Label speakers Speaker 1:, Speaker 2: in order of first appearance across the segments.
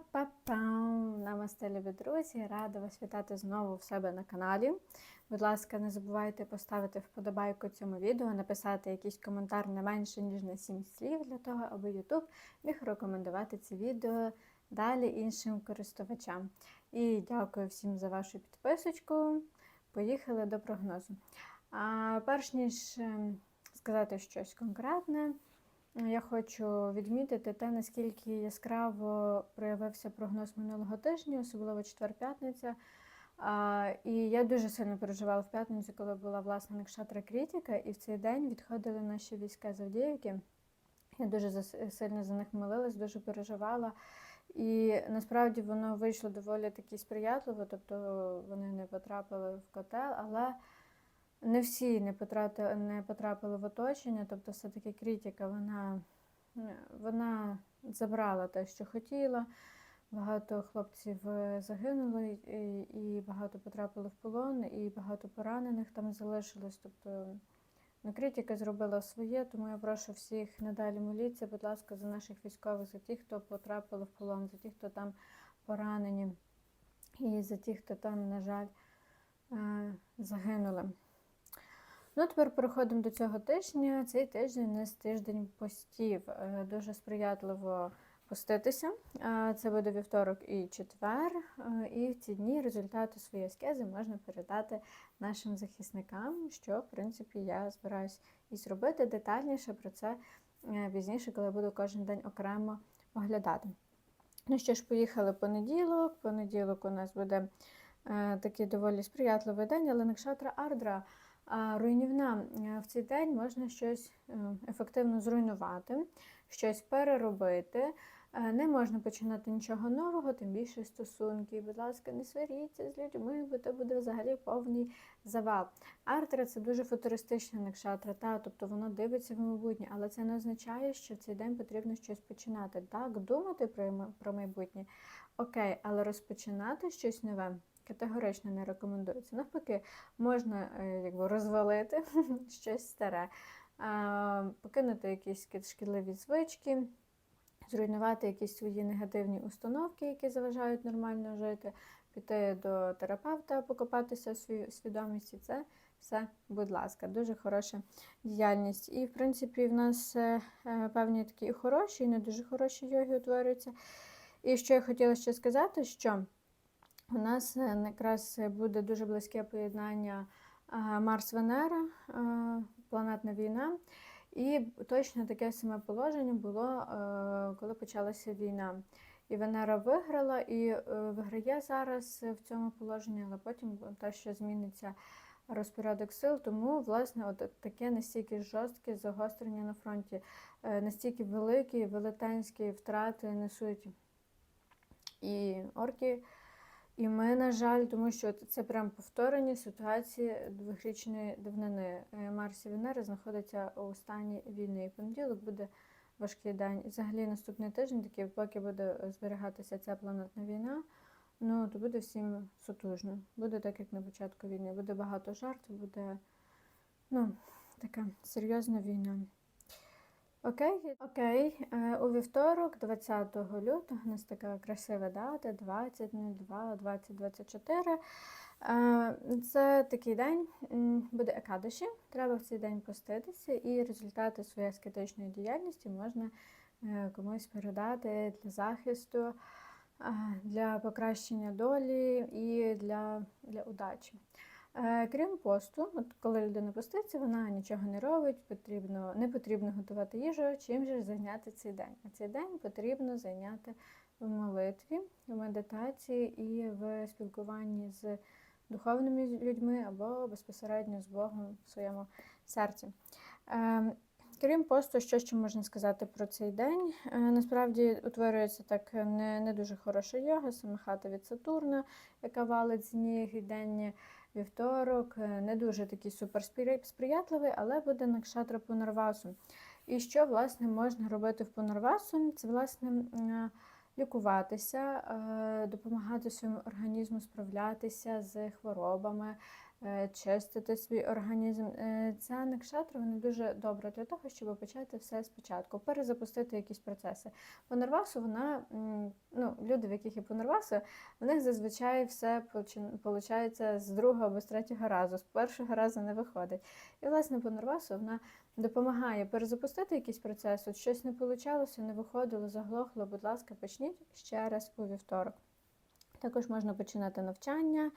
Speaker 1: Па-па-пам! Намасте, любі друзі! Рада вас вітати знову в себе на каналі. Будь ласка, не забувайте поставити вподобайку цьому відео, написати якийсь коментар не менше, ніж на 7 слів, для того, аби YouTube міг рекомендувати це відео далі іншим користувачам. І дякую всім за вашу підписочку. Поїхали до прогнозу. А перш ніж ем, сказати щось конкретне. Я хочу відмітити те, наскільки яскраво проявився прогноз минулого тижня, особливо четвер-п'ятниця. І я дуже сильно переживала в п'ятницю, коли була власне Накшатра критика, і в цей день відходили наші війська з. Я дуже сильно за них молилась, дуже переживала. І насправді воно вийшло доволі таки сприятливо, тобто вони не потрапили в котел, але не всі не потрапили, не потрапили в оточення, тобто все-таки критика, вона, е, вона забрала те, що хотіла. Багато хлопців е, загинули, і, і багато потрапили в полон, і багато поранених там залишилось. Тобто ну, критика зробила своє, тому я прошу всіх надалі моліться, будь ласка, за наших військових, за тих, хто потрапили в полон, за тих, хто там поранені, і за тих, хто там, на жаль, е, загинули. Ну, тепер переходимо до цього тижня. Цей тиждень у нас тиждень постів. Е, Дуже сприятливо поститися. Е, Це буде вівторок і четвер. Е, І в ці дні результати своєї аскези можна передати нашим захисникам, що, в принципі, я збираюсь і зробити детальніше про це пізніше, коли буду кожен день окремо оглядати. Ну що ж, поїхали понеділок. Понеділок у нас буде такий доволі сприятливий день, але Накшатра Ардра а, руйнівна. Е, В цей день можна щось е, ефективно зруйнувати, щось переробити. Е, Не можна починати нічого нового, тим більше стосунки. Будь ласка, не сваріться з людьми, бо це буде взагалі повний завал. Артра це дуже футуристична накшатра, та, тобто воно дивиться в майбутнє, але це не означає, що в цей день потрібно щось починати. Так, думати про майбутнє, окей, але розпочинати щось нове. Категорично не рекомендується. Навпаки, можна е, якби, розвалити щось старе, покинути якісь шкідливі звички, зруйнувати якісь свої негативні установки, які заважають нормально жити, піти до терапевта, покопатися в свою свідомості. Це все, будь ласка, дуже хороша діяльність. І, в принципі, в нас е, е, певні такі хороші, і не дуже хороші йоги утворюються. І що я хотіла ще сказати, що у нас е, якраз буде дуже близьке поєднання Марс-Венера, планетна війна. І точно таке саме положення було, е, коли почалася війна. І Венера виграла, і е, виграє зараз в цьому положенні, але потім те, що зміниться розпорядок сил. Тому, власне, от таке настільки жорстке загострення на фронті, настільки великі, велетенські втрати несуть і орки. І ми, на жаль, тому що це прям повторення ситуації двохрічної давнини. Е, Марс і Венера знаходяться у стані війни. І понеділок буде важкий день. І взагалі наступний тиждень, такий, поки буде зберігатися ця планетна війна, ну то буде всім сутужно. Буде так, як на початку війни. Буде багато жертв, буде ну, така серйозна війна. Окей, окей. Е, У вівторок, 20 лютого, у нас така красива дата, 20.02, 2024. Е, Це такий день, буде екадаші. Треба в цей день поститися, і результати своєї аскетичної діяльності можна е, комусь передати для захисту, для покращення долі і для, для удачі. Е, Крім посту, от коли людина поститься, вона нічого не робить, потрібно, не потрібно готувати їжу, чим же зайняти цей день. А цей день потрібно зайняти в молитві, в медитації і в спілкуванні з духовними людьми або безпосередньо з Богом в своєму серці. Е, Крім посту, що ще можна сказати про цей день? Е, Насправді утворюється так не, не дуже хороша йога, саме хата від Сатурна, яка валить з ніг і день вівторок, е, не дуже такий суперсприятливий, але буде накшатра Пунарвасу. І що власне можна робити в Пунарвасу? Це власне лікуватися, е, допомагати своєму організму справлятися з хворобами, е, чистити свій організм. Е, Ця накшатра вона дуже добра для того, щоб почати все спочатку, перезапустити якісь процеси. По нервасу вона, ну, люди, в яких є по нервасу, в них зазвичай все виходить з другого або з третього разу, з першого разу не виходить. І, власне, по нервасу вона допомагає перезапустити якийсь процес, от щось не вийшло, не виходило, заглохло, будь ласка, почніть ще раз у вівторок. Також можна починати навчання,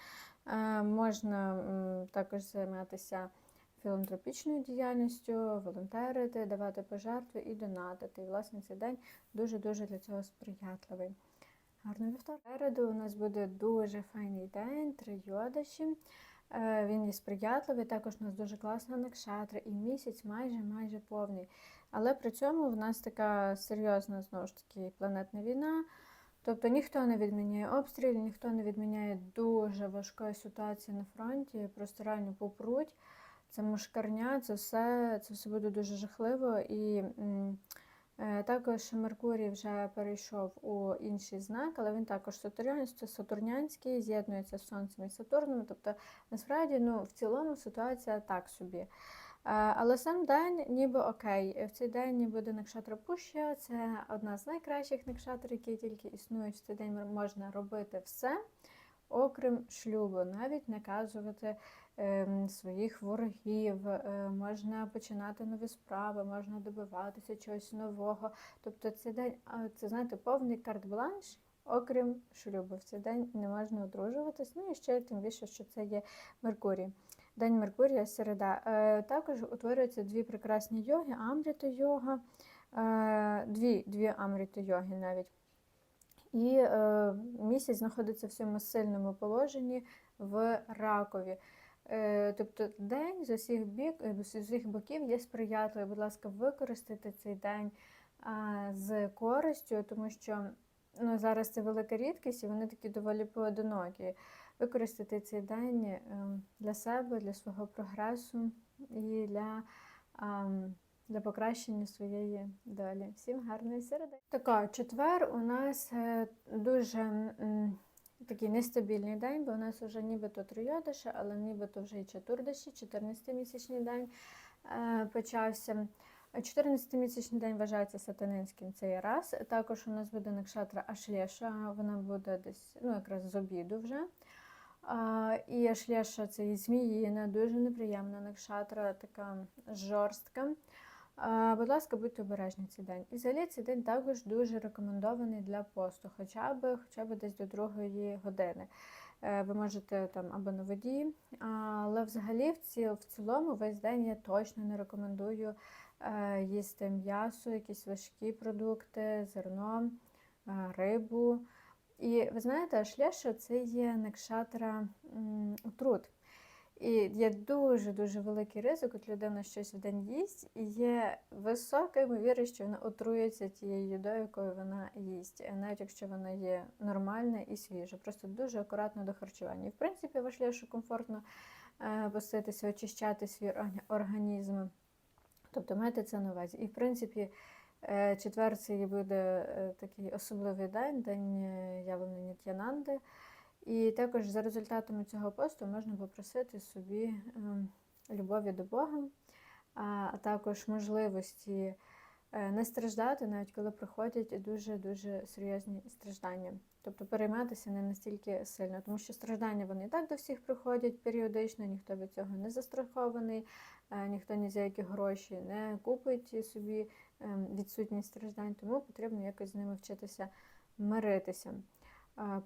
Speaker 1: е, можна також займатися філантропічною діяльністю, волонтерити, давати пожертви і донатити. І, власне, цей день дуже-дуже для цього сприятливий. Гарного вівторок. Попереду у нас буде дуже файний день, три йодаші. Е, Він є сприятливий, також у нас дуже класна накшатра, і місяць майже майже повний. Але при цьому в нас така серйозна знову ж таки планетна війна. Тобто ніхто не відміняє обстріл, ніхто не відміняє дуже важкої ситуації на фронті, просто реально попруть. Це мушкарня, це все, це все буде дуже жахливо. І е, також Меркурій вже перейшов у інший знак, але він також сатурнянський, з'єднується з Сонцем і Сатурном. Тобто, насправді, ну, в цілому ситуація так собі. Е, Але сам день ніби окей. В цей день буде Накшатра Пуща. Це одна з найкращих накшатр, які тільки існують. В цей день можна робити все, окрім шлюбу, навіть наказувати ем, своїх ворогів, е, можна починати нові справи, можна добиватися чогось нового. Тобто цей день, це знаєте, повний карт-бланш. Окрім шлюбу, в цей день не можна одружуватись. Ну і ще тим більше, що це є Меркурій. День Меркурія, середа. Е, також утворюються дві прекрасні йоги, амріта йога, е, дві, дві амріта йоги навіть. І е, місяць знаходиться в цьому сильному положенні в ракові. Е, тобто день з усіх, бік, е, з усіх боків є сприятливий. Будь ласка, використайте цей день з користю, тому що ну, зараз це велика рідкість і вони такі доволі поодинокі. Використати цей день е, для себе, для свого прогресу і для. для покращення своєї долі. Всім гарної середи. Така, четвер у нас е, дуже такий нестабільний день, бо у нас вже нібито трийодиші, але нібито вже і чатурдиші, 14-місячний день е, почався. 14-місячний день вважається сатанинським цей раз. Також у нас буде накшатра Ашлєша, вона буде десь ну, якраз з обіду вже. І Ашлєша це і зміїна, дуже неприємна накшатра, така жорстка. Будь ласка, будьте обережні цей день. І взагалі цей день також дуже рекомендований для посту, хоча б, хоча б десь до другої години. Е, Ви можете там або на воді, але взагалі в цілому весь день я точно не рекомендую е, їсти м'ясо, якісь важкі продукти, зерно, е, рибу. І ви знаєте, ашлєша це є накшатра м, отрут. І є дуже-дуже великий ризик, от людина щось в день їсть, і є висока ймовірність, що вона отрується тією їдою, якою вона їсть, навіть якщо вона є нормальна і свіжа. Просто дуже акуратно до харчування. І в принципі, важливо, комфортно е, поститися, очищати свій організм. Тобто майте це на увазі. І в принципі, е, четвер це і буде е, такий особливий день, день е, явлення Нітянанди. І також за результатами цього посту можна попросити собі ем, любові до Бога, а також можливості не страждати, навіть коли приходять дуже-дуже серйозні страждання. Тобто перейматися не настільки сильно, тому що страждання вони і так до всіх приходять періодично, ніхто від цього не застрахований, ніхто ні за які гроші не купить собі відсутність страждань, тому потрібно якось з ними вчитися миритися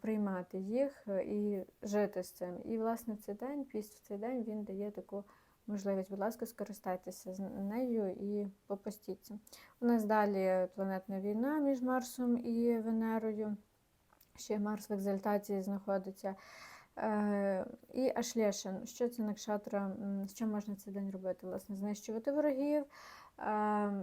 Speaker 1: приймати їх е, і жити з цим. І, власне, в цей день, піст в цей день він дає таку можливість. Будь ласка, скористайтеся з нею і попустіться. У нас далі планетна війна між Марсом і Венерою. Ще Марс в екзальтації знаходиться. Е, І Ашлєшин. Що це накшатра? Що можна цей день робити? Власне, знищувати ворогів, е,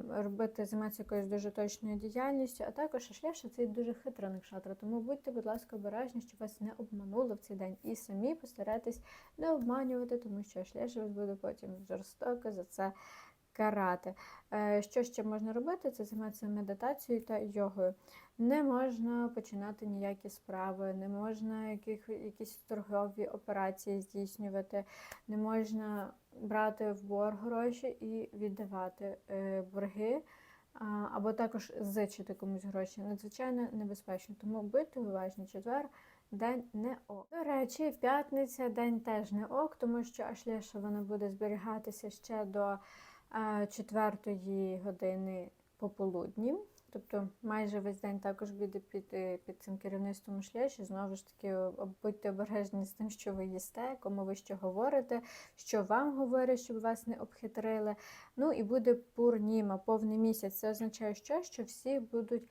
Speaker 1: робити, займатися якоюсь дуже точною діяльністю, а також Ашлєша це дуже хитра накшатра. Тому будьте, будь ласка, обережні, щоб вас не обманули в цей день. І самі постарайтесь не обманювати, тому що Ашлєша вас буде потім жорстоко за це карати. Е, Що ще можна робити? Це займатися медитацією та йогою. Не можна починати ніякі справи, не можна яких, якісь торгові операції здійснювати, не можна брати в борг гроші і віддавати е, борги, або також зичити комусь гроші. Надзвичайно небезпечно. Тому будьте уважні, четвер день не ок. До речі, п'ятниця день теж не ок, тому що аж лише вона буде зберігатися ще до е, четвертої години пополудні. Тобто майже весь день також буде під, е, під цим керівництвом шлеші. Знову ж таки, будьте обережні з тим, що ви їсте, кому ви що говорите, що вам говорять, щоб вас не обхитрили. Ну і буде пурніма, повний місяць. Це означає, що, що всі будуть,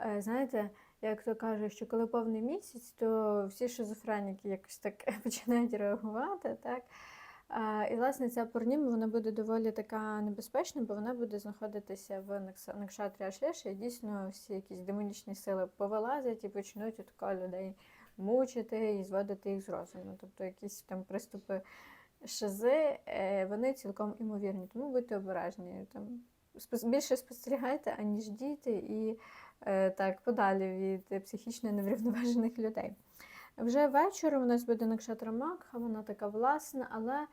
Speaker 1: е, знаєте, як то кажуть, що коли повний місяць, то всі шизофреніки якось так починають реагувати. так? І, власне, ця пурніма вона буде доволі така небезпечна, бо вона буде знаходитися в Накшатрі Ашлеші, і дійсно всі якісь демонічні сили повилазять і почнуть отако людей мучити і зводити їх з розуму. Тобто якісь там приступи шизи, е, вони цілком імовірні. Тому будьте обережні. Там, більше спостерігайте, аніж діти, і е, так подалі від психічно неврівноважених людей. Вже вечором у нас буде Накшатра Макха, вона така власна, але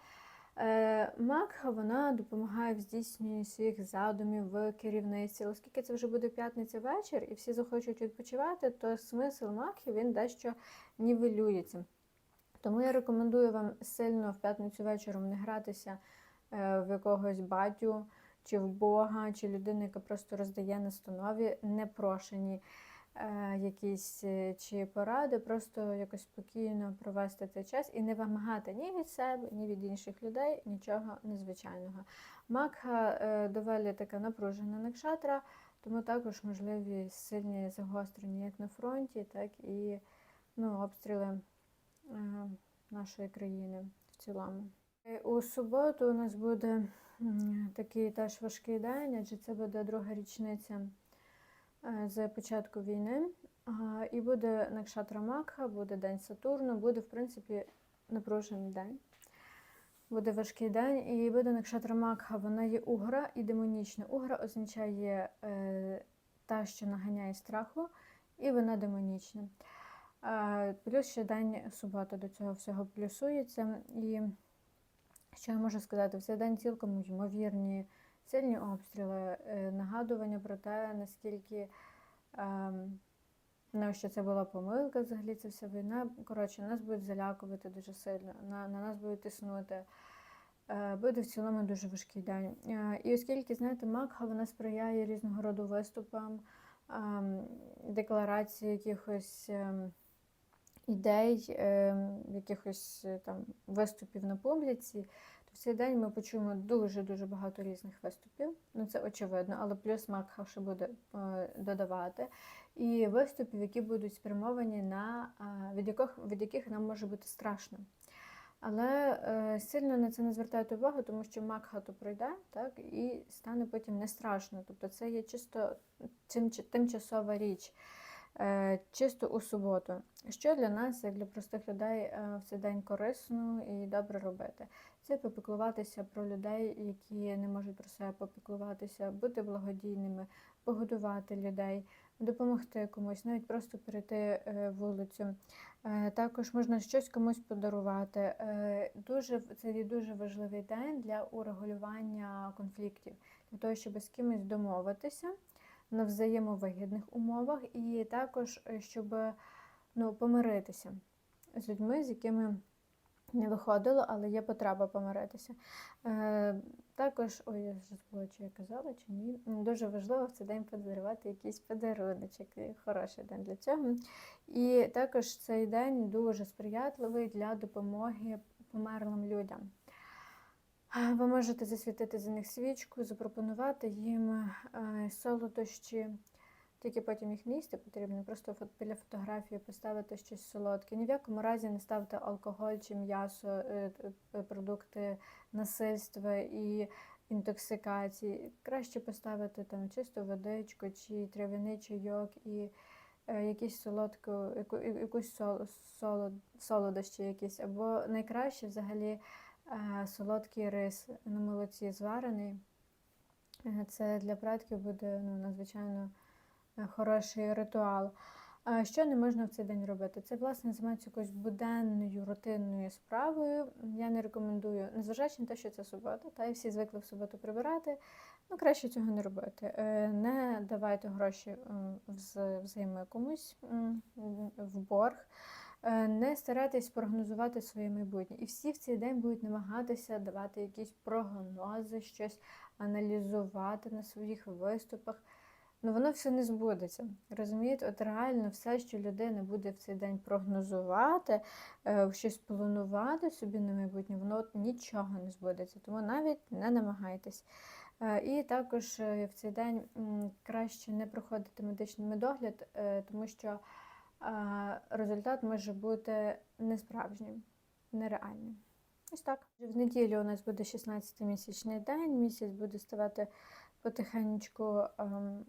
Speaker 1: е, Макха вона допомагає в здійсненні своїх задумів в керівниці. Оскільки це вже буде п'ятниця вечір і всі захочуть відпочивати, то смисл Макхи він дещо нівелюється. Тому я рекомендую вам сильно в п'ятницю вечором не гратися е, в якогось батю чи в Бога, чи людину, яка просто роздає настанові непрошені якісь е, чи поради, просто якось спокійно провести цей час і не вимагати ні від себе, ні від інших людей нічого незвичайного. Макха е, доволі така напружена накшатра, тому також можливі сильні загострення як на фронті, так і ну, обстріли е, нашої країни в цілому. Е, У суботу у нас буде такий теж важкий день, адже це буде друга річниця е, з початку війни. І буде Накшатра Макха, буде День Сатурну, буде, в принципі, напружений день. Буде важкий день, і буде Накшатра Макха, вона є угра і демонічна. Угра означає е, та, що наганяє страху, і вона демонічна. Е, плюс ще день субота до цього всього плюсується. І що я можу сказати, цей день цілком ймовірні сильні обстріли, е, нагадування про те, наскільки ну, що це була помилка, взагалі це вся війна. Коротше, нас будуть залякувати дуже сильно, на, на нас будуть тиснути. Е, Буде в цілому дуже важкий день. Е, І оскільки, знаєте, Макха вона сприяє різного роду виступам, ем, декларації якихось ем, ідей, якихось там виступів на публіці, в цей день ми почуємо дуже-дуже багато різних виступів. Ну це очевидно, але плюс Макха ще буде е, додавати. І виступів, які будуть спрямовані на від яких, від яких нам може бути страшно. Але е, сильно на це не звертайте увагу, тому що Макха то пройде, так, і стане потім не страшно. Тобто це є чисто тим, тимчасова річ, е, чисто у суботу. Що для нас, як для простих людей, е, в цей день корисно і добре робити? Це попіклуватися про людей, які не можуть про себе попіклуватися, бути благодійними, погодувати людей, допомогти комусь, навіть просто перейти е, вулицю. Е, Також можна щось комусь подарувати. Е, Дуже це є дуже важливий день для урегулювання конфліктів, для того, щоб з кимось домовитися на взаємовигідних умовах, і також е, щоб ну, помиритися з людьми, з якими не виходило, але є потреба помиритися. Е, також, ой, я вже забула, чи я казала, чи ні. Дуже важливо в цей день подарувати якийсь подаруночок. Хороший день для цього. І також цей день дуже сприятливий для допомоги померлим людям. Е, Ви можете засвітити за них свічку, запропонувати їм е, солодощі. Тільки потім їх не їсти потрібно, просто біля фотографії поставити щось солодке. Ні в якому разі не ставте алкоголь чи м'ясо, е, продукти насильства і інтоксикації. Краще поставити там чисту водичку чи трав'яний чайок і якісь солодку, яку, якусь сол, солод, солодощі якісь. Або найкраще взагалі солодкий рис на молоці зварений. Е, Це для предків буде ну, надзвичайно е, хороший ритуал. Що не можна в цей день робити? Це, власне, займатися якоюсь буденною, рутинною справою. Я не рекомендую, незважаючи на те, що це субота, та і всі звикли в суботу прибирати. Ну, краще цього не робити. Е, Не давайте гроші взайми комусь в борг. Е, Не старайтесь прогнозувати своє майбутнє. І всі в цей день будуть намагатися давати якісь прогнози, щось аналізувати на своїх виступах. Ну, воно все не збудеться. Розумієте, от реально все, що людина буде в цей день прогнозувати, е, щось планувати собі на майбутнє, воно от нічого не збудеться. Тому навіть не намагайтесь. Е, І також в цей день краще не проходити медичний медогляд, тому що результат може бути несправжнім, нереальним. Ось так. В неділю у нас буде 16-місячний день, місяць буде ставати потихеньку ем,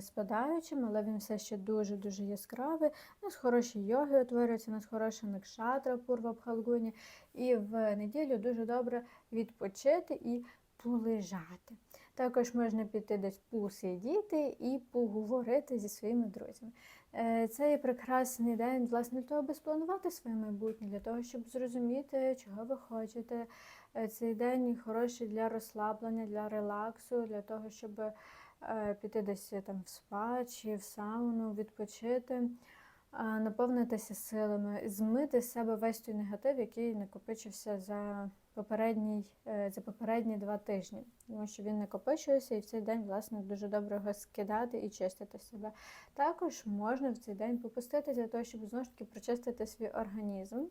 Speaker 1: спадаючим, але він все ще дуже-дуже яскравий. У нас хороші йоги утворюються, у нас хороша накшатра пурва в Халгуні. І в неділю дуже добре відпочити і полежати. Також можна піти десь посидіти і поговорити зі своїми друзями. Е, Це є прекрасний день, власне, для того, аби спланувати своє майбутнє, для того, щоб зрозуміти, чого ви хочете. Е, Цей день хороший для розслаблення, для релаксу, для того, щоб е, піти десь там в спа чи в сауну, відпочити, наповнитися силами, змити з себе весь той негатив, який накопичився за попередній, е, за попередні два тижні. Тому що він накопичується і в цей день, власне, дуже добре його скидати і чистити себе. Також можна в цей день попустити для того, щоб знову ж таки прочистити свій організм.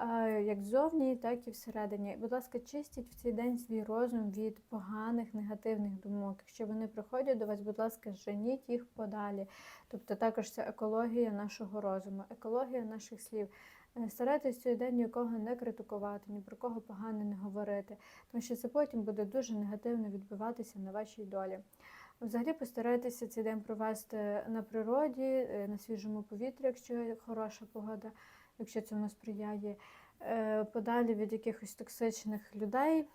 Speaker 1: Е, Як ззовні, так і всередині. Будь ласка, чистіть в цей день свій розум від поганих негативних думок. Якщо вони приходять до вас, будь ласка, женіть їх подалі. Тобто також це екологія нашого розуму, екологія наших слів. Е, Старайтесь цей день нікого не критикувати, ні про кого погано не говорити, тому що це потім буде дуже негативно відбиватися на вашій долі. Взагалі постарайтеся цей день провести на природі, е, на свіжому повітрі, якщо хороша погода, якщо цьому сприяє, е, подалі від якихось токсичних людей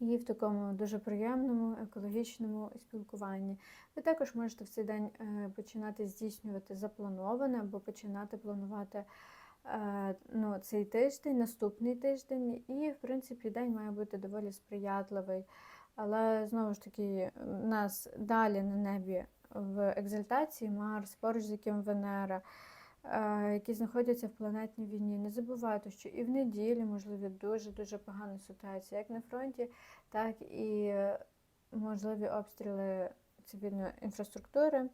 Speaker 1: і в такому дуже приємному екологічному спілкуванні. Ви також можете в цей день е, починати здійснювати заплановане або починати планувати е, ну, цей тиждень, наступний тиждень, і, в принципі, день має бути доволі сприятливий. Але знову ж таки, нас далі на небі в екзальтації Марс, поруч з яким Венера, які знаходяться в планетній війні. Не забувайте, що і в неділю можливі дуже-дуже погана ситуація, як на фронті, так і е, можливі обстріли цивільної інфраструктури.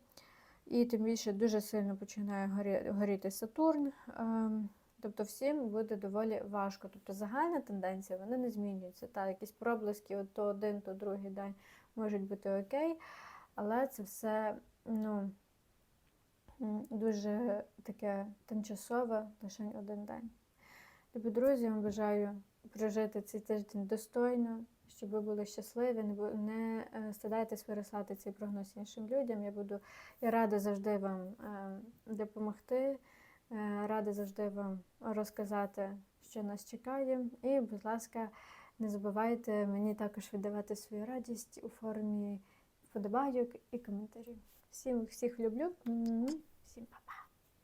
Speaker 1: І тим більше дуже сильно починає горіти Сатурн. ем, Тобто всім буде доволі важко. Тобто загальна тенденція вона не змінюється. Та, якісь проблиски, от то один, то другий день можуть бути окей, але це все ну, дуже таке тимчасове, лише один день. Любі друзі, вам бажаю прожити цей тиждень достойно, щоб ви були щасливі, не, е, стидайтесь вирисати цей прогноз іншим людям. Я буду я рада завжди вам е, допомогти, е, рада завжди вам розказати, що нас чекає. І, будь ласка, не забувайте мені також віддавати свою радість у формі вподобайок і коментарів. Всім всіх люблю. 亲爸爸